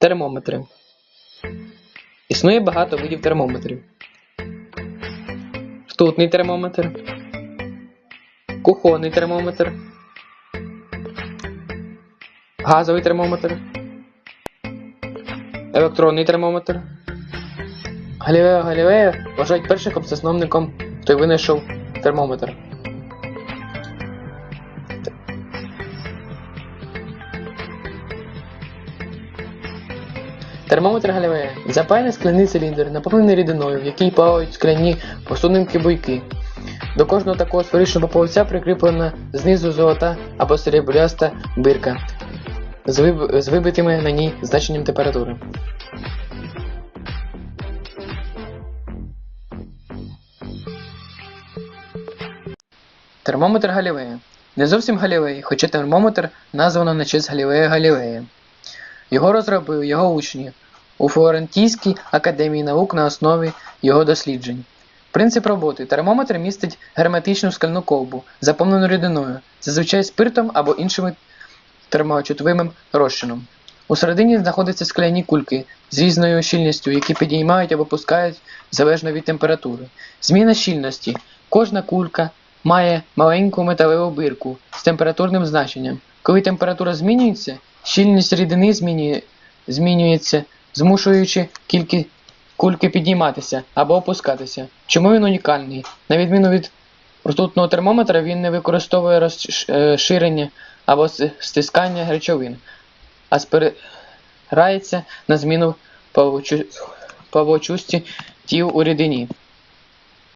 Термометри. Існує багато видів термометрів. Ртутний термометр. Кухонний термометр. Газовий термометр. Електронний термометр. Галілео Галілео вважають першим засновником, хто винайшов термометр. Термометр Галілея запаяний скляний циліндр, наповнений рідиною, в якій плавають скляні посудинки буйки. До кожного такого сферичного поповця прикріплена знизу золота або серебряста бирка з, виб... з вибитими на ній значенням температури. Термометр Галілея. Не зовсім Галілей, хоча термометр названо на честь Галілея Галілея. Його розробив його учні у Флорентійській академії наук на основі його досліджень. Принцип роботи термометр містить герметичну скляну колбу, заповнену рідиною, зазвичай спиртом або іншим термочутливим розчином. У середині знаходяться скляні кульки з різною щільністю, які підіймають або пускають залежно від температури. Зміна щільності. Кожна кулька має маленьку металеву бирку з температурним значенням. Коли температура змінюється, щільність рідини змінює, змінюється, змушуючи кількі кульки підійматися або опускатися. Чому він унікальний? На відміну від ртутного термометра, він не використовує розширення або стискання речовин, а спирається на зміну плавучості тіл у рідині.